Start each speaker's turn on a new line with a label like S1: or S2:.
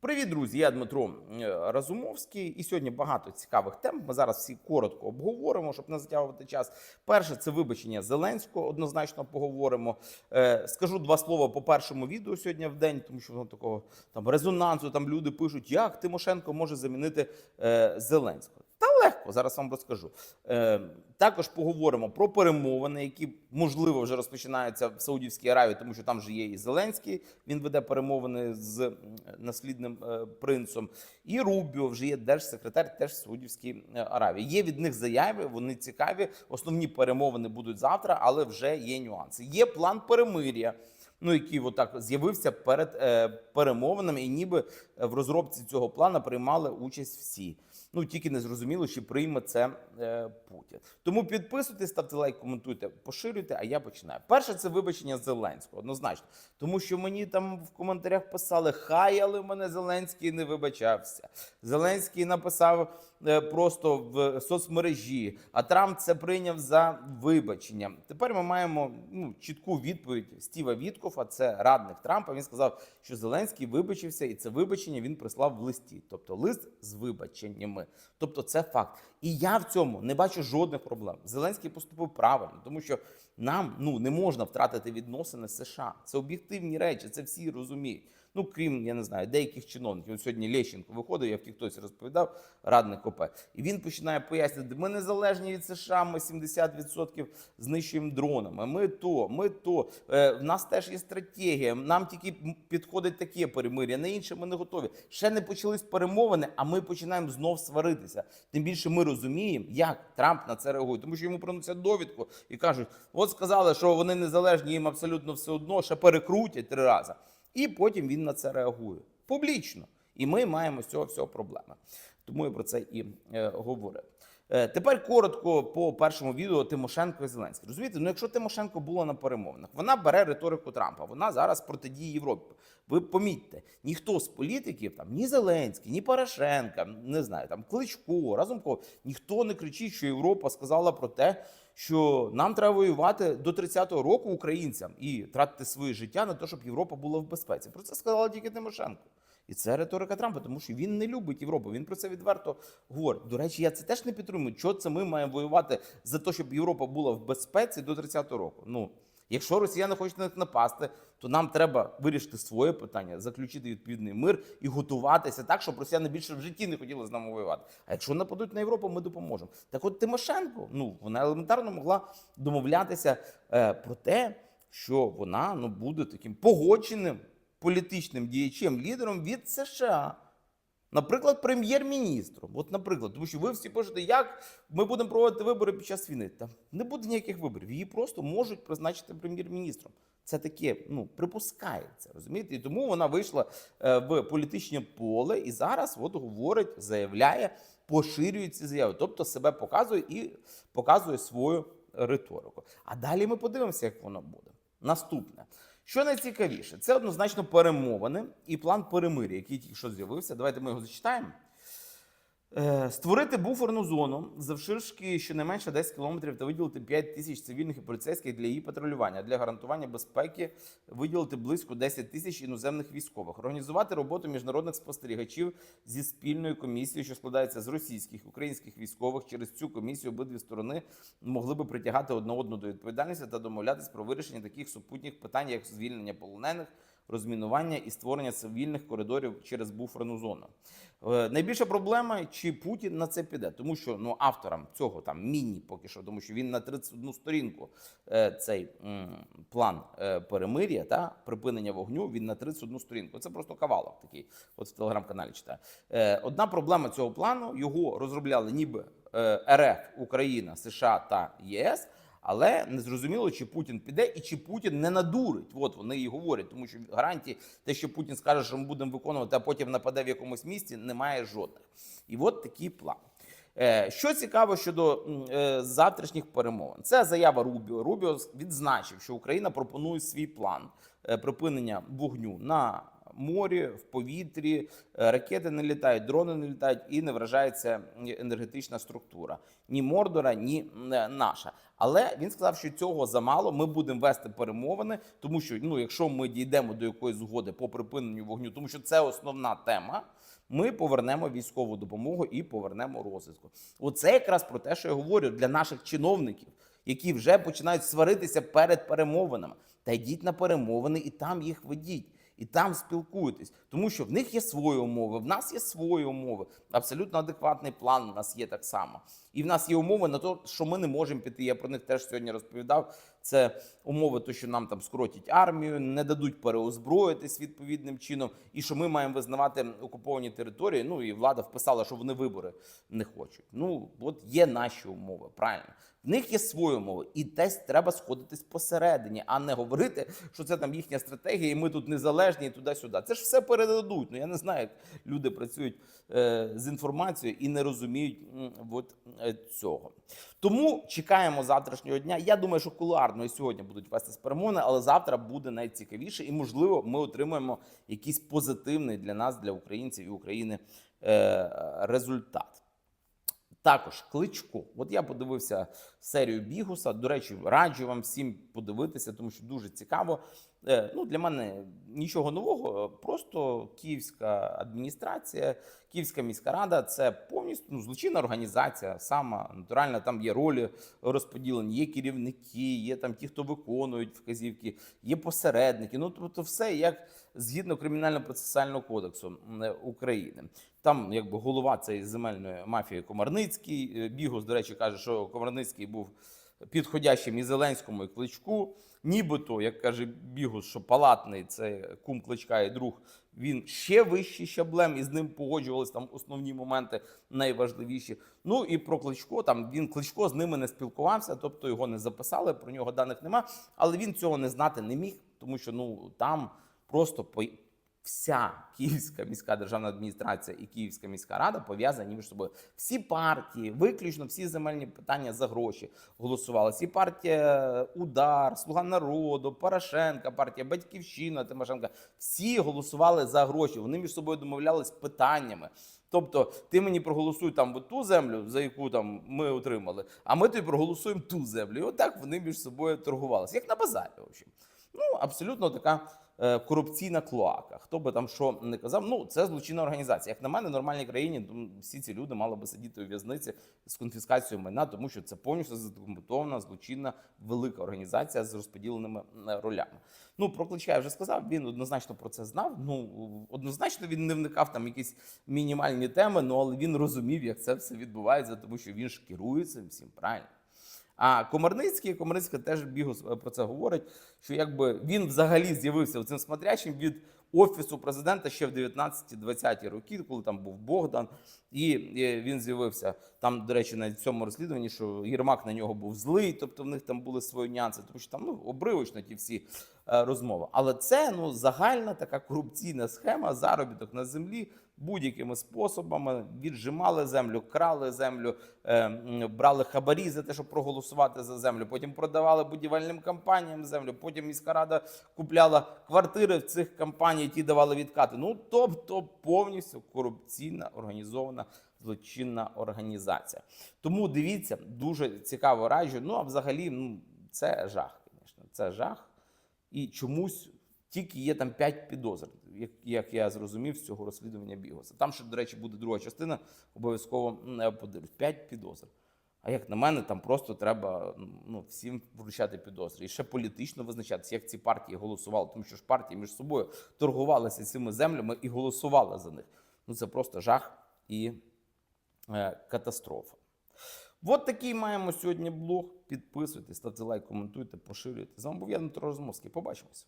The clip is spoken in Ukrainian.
S1: Привіт, друзі! Я Дмитро е, Разумовський, і сьогодні багато цікавих тем. Ми зараз всі коротко обговоримо, щоб не затягувати час. Перше це вибачення Зеленського. Однозначно поговоримо. Е, скажу два слова по першому відео сьогодні в день, тому що воно такого там резонансу. Там люди пишуть, як Тимошенко може замінити е, Зеленського. Та легко зараз вам розкажу. Е, також поговоримо про перемовини, які можливо вже розпочинаються в Саудівській Аравії, тому що там же є і Зеленський. Він веде перемовини з наслідним е, принцем. І Рубіо вже є держсекретар теж в Саудівській е, Аравії. Є від них заяви, вони цікаві. Основні перемовини будуть завтра, але вже є нюанси. Є план перемир'я. Ну, який отак з'явився перед е, перемовинами, і ніби в розробці цього плану приймали участь всі. Ну тільки не зрозуміло, чи прийме це е, Путін. Тому підписуйтесь, ставте лайк, коментуйте, поширюйте. А я починаю. Перше це вибачення Зеленського, однозначно, тому що мені там в коментарях писали: хай, але мене Зеленський не вибачався. Зеленський написав е, просто в соцмережі, а Трамп це прийняв за вибачення. Тепер ми маємо ну, чітку відповідь Стіва Віткофа, це радник Трампа. Він сказав, що Зеленський вибачився, і це вибачення він прислав в листі, тобто лист з вибаченнями. Тобто, це факт. І я в цьому не бачу жодних проблем. Зеленський поступив правильно, тому що нам ну не можна втратити відносини з США. Це об'єктивні речі, це всі розуміють. Ну, крім я не знаю, деяких чиновників. От сьогодні Лещенко виходив, я в Тіктосі розповідав, радник ОП. І він починає пояснювати: ми незалежні від США, ми 70% знищуємо дронами. Ми то, ми то. Е, в нас теж є стратегія. Нам тільки підходить таке перемир'я. На інше ми не готові. Ще не почались перемовини, а ми починаємо знов сваритися. Тим більше ми розуміємо, як Трамп на це реагує, тому що йому приносять довідку і кажуть: от сказали, що вони незалежні, їм абсолютно все одно, ще перекрутять три рази. І потім він на це реагує публічно. І ми маємо з цього всього проблеми. Тому я про це і е, говорю. Е, тепер коротко по першому відео Тимошенко і Зеленський. Розумієте, ну якщо Тимошенко була на перемовинах, вона бере риторику Трампа, вона зараз протидіє Європі. Ви помітьте, ніхто з політиків, там ні Зеленський, ні Порошенка, не знаю, там Кличко, Разумков, ніхто не кричить, що Європа сказала про те, що нам треба воювати до 30-го року українцям і тратити своє життя на те, щоб Європа була в безпеці. Про це сказала тільки Тимошенко. І це риторика Трампа, тому що він не любить Європу. Він про це відверто говорить. До речі, я це теж не підтримую. Чого це ми маємо воювати за те, щоб Європа була в безпеці до 30-го року? Ну, якщо росіяни хочуть на них напасти, то нам треба вирішити своє питання, заключити відповідний мир і готуватися так, щоб росіяни більше в житті не хотіли з нами воювати. А якщо нападуть на Європу, ми допоможемо. Так от Тимошенко, ну вона елементарно могла домовлятися е, про те, що вона ну буде таким погодженим політичним діячем, лідером від США. Наприклад, прем'єр-міністром. От, наприклад, тому що ви всі пишете, як ми будемо проводити вибори під час війни. Та не буде ніяких виборів. Її просто можуть призначити прем'єр-міністром. Це таке, ну припускається, розумієте? І тому вона вийшла е, в політичне поле і зараз от говорить, заявляє, поширює ці заяви, тобто себе показує і показує свою риторику. А далі ми подивимося, як воно буде. Наступне. Що найцікавіше, це однозначно перемовини і план перемир'я, який тільки що з'явився. Давайте ми його зачитаємо. Е, Створити буферну зону завширшки щонайменше 10 кілометрів та виділити 5 тисяч цивільних і поліцейських для її патрулювання. Для гарантування безпеки виділити близько 10 тисяч іноземних військових, організувати роботу міжнародних спостерігачів зі спільною комісією, що складається з російських українських військових. Через цю комісію обидві сторони могли би притягати одне одну до відповідальності та домовлятись про вирішення таких супутніх питань, як звільнення полонених. Розмінування і створення цивільних коридорів через буферну зону. Е, найбільша проблема, чи Путін на це піде, тому що ну авторам цього там міні поки що, тому що він на 31 сторінку е, цей план е, перемир'я та припинення вогню. Він на 31 сторінку. Це просто кавалок такий. От в телеграм-каналі читаю. Е, одна проблема цього плану його розробляли ніби РФ, Україна, США та ЄС. Але не зрозуміло, чи Путін піде і чи Путін не надурить. От вони і говорять, тому що гарантії, те, що Путін скаже, що ми будемо виконувати, а потім нападе в якомусь місці, немає жодних. І от такий план. Е, Що цікаво щодо е, завтрашніх перемовин, це заява Рубіо. Рубіо відзначив, що Україна пропонує свій план е, припинення вогню на морі, в повітрі, ракети не літають, дрони не літають і не вражається енергетична структура. Ні Мордора, ні наша. Але він сказав, що цього замало. Ми будемо вести перемовини, тому що ну, якщо ми дійдемо до якоїсь згоди по припиненню вогню, тому що це основна тема. Ми повернемо військову допомогу і повернемо розвитку. Оце якраз про те, що я говорю для наших чиновників, які вже починають сваритися перед перемовинами. Та йдіть на перемовини і там їх ведіть. І там спілкуйтесь, тому що в них є свої умови, в нас є свої умови. Абсолютно адекватний план у нас є так само. І в нас є умови на те, що ми не можемо піти. Я про них теж сьогодні розповідав. Це умови, то що нам там скоротять армію, не дадуть переозброїтись відповідним чином, і що ми маємо визнавати окуповані території. Ну і влада вписала, що вони вибори не хочуть. Ну от є наші умови, правильно. В них є свої умови, і десь треба сходитись посередині, а не говорити, що це там їхня стратегія, і ми тут незалежні і туди-сюди. Це ж все передадуть. Ну я не знаю, як люди працюють е, з інформацією і не розуміють м, от, е, цього. Тому чекаємо завтрашнього дня. Я думаю, що кулуарно і сьогодні будуть вести з перемовини, але завтра буде найцікавіше, і можливо, ми отримаємо якийсь позитивний для нас, для українців і України е, результат. Також кличко. От я подивився серію Бігуса. До речі, раджу вам всім подивитися, тому що дуже цікаво. Е, Ну, для мене нічого нового, просто київська адміністрація, Київська міська рада це повністю ну, злочинна організація. Сама натурально там є ролі розподілені, є керівники, є там ті, хто виконують вказівки, є посередники. Ну тобто, все як згідно кримінально-процесуального кодексу е, України. Там якби голова цієї земельної мафії Комарницький. Е, Бігус, до речі, каже, що Комарницький був підходящим і Зеленському, і Кличку. Нібито, як каже Бігус, що палатний це кум Кличка і друг, він ще вищий щаблем, і з ним погоджувались там основні моменти найважливіші. Ну і про Кличко там він Кличко з ними не спілкувався, тобто його не записали, про нього даних нема. Але він цього не знати не міг, тому що ну там просто вся Київська міська державна адміністрація і Київська міська рада пов'язані між собою. Всі партії, виключно всі земельні питання за гроші голосували. Всі партія Удар, Слуга народу, Порошенка, партія Батьківщина, Тимошенка. Всі голосували за гроші. Вони між собою домовлялись питаннями. Тобто, ти мені проголосуй там ту землю, за яку там ми отримали, а ми тобі проголосуємо ту землю. І отак вони між собою торгувалися, як на базарі. В общем. Ну, абсолютно така е, корупційна клоака. Хто би там що не казав, ну це злочинна організація. Як на мене, в нормальній країні ну, всі ці люди мали би сидіти у в'язниці з конфіскацією майна, тому що це повністю задокументована злочинна велика організація з розподіленими е, ролями. Ну про Кличка я вже сказав. Він однозначно про це знав. Ну однозначно він не вникав там якісь мінімальні теми. Ну але він розумів, як це все відбувається, тому що він ж керує цим всім правильно. А Комарницький, Комарницький теж бігус е, про це говорить, що якби він взагалі з'явився цим смотрящим від офісу президента ще в 19-20 роки, коли там був Богдан, і він з'явився там, до речі, на цьому розслідуванні, що Єрмак на нього був злий, тобто в них там були свої нюанси, тому що там ну обривочно ті всі е, розмови. Але це ну загальна така корупційна схема, заробіток на землі. Будь-якими способами віджимали землю, крали землю, е, брали хабарі за те, щоб проголосувати за землю. Потім продавали будівельним компаніям землю. Потім міська рада купляла квартири в цих компаній, ті давали відкати. Ну тобто повністю корупційна організована злочинна організація. Тому дивіться, дуже цікаво раджу. Ну а взагалі, ну це жах, звісно, це жах. І чомусь тільки є там 5 підозр, як, як я зрозумів з цього розслідування Бігоса. Там ще, до речі, буде друга частина, обов'язково я подивлюсь. 5 підозр. А як на мене, там просто треба ну, всім вручати підозри. І ще політично визначатися, як ці партії голосували, тому що ж партії між собою торгувалися цими землями і голосували за них. Ну це просто жах і е, катастрофа. От такий маємо сьогодні блог. Підписуйтесь, ставте лайк, коментуйте, поширюйте. З вами був я Дмитро Розмовський. Побачимося.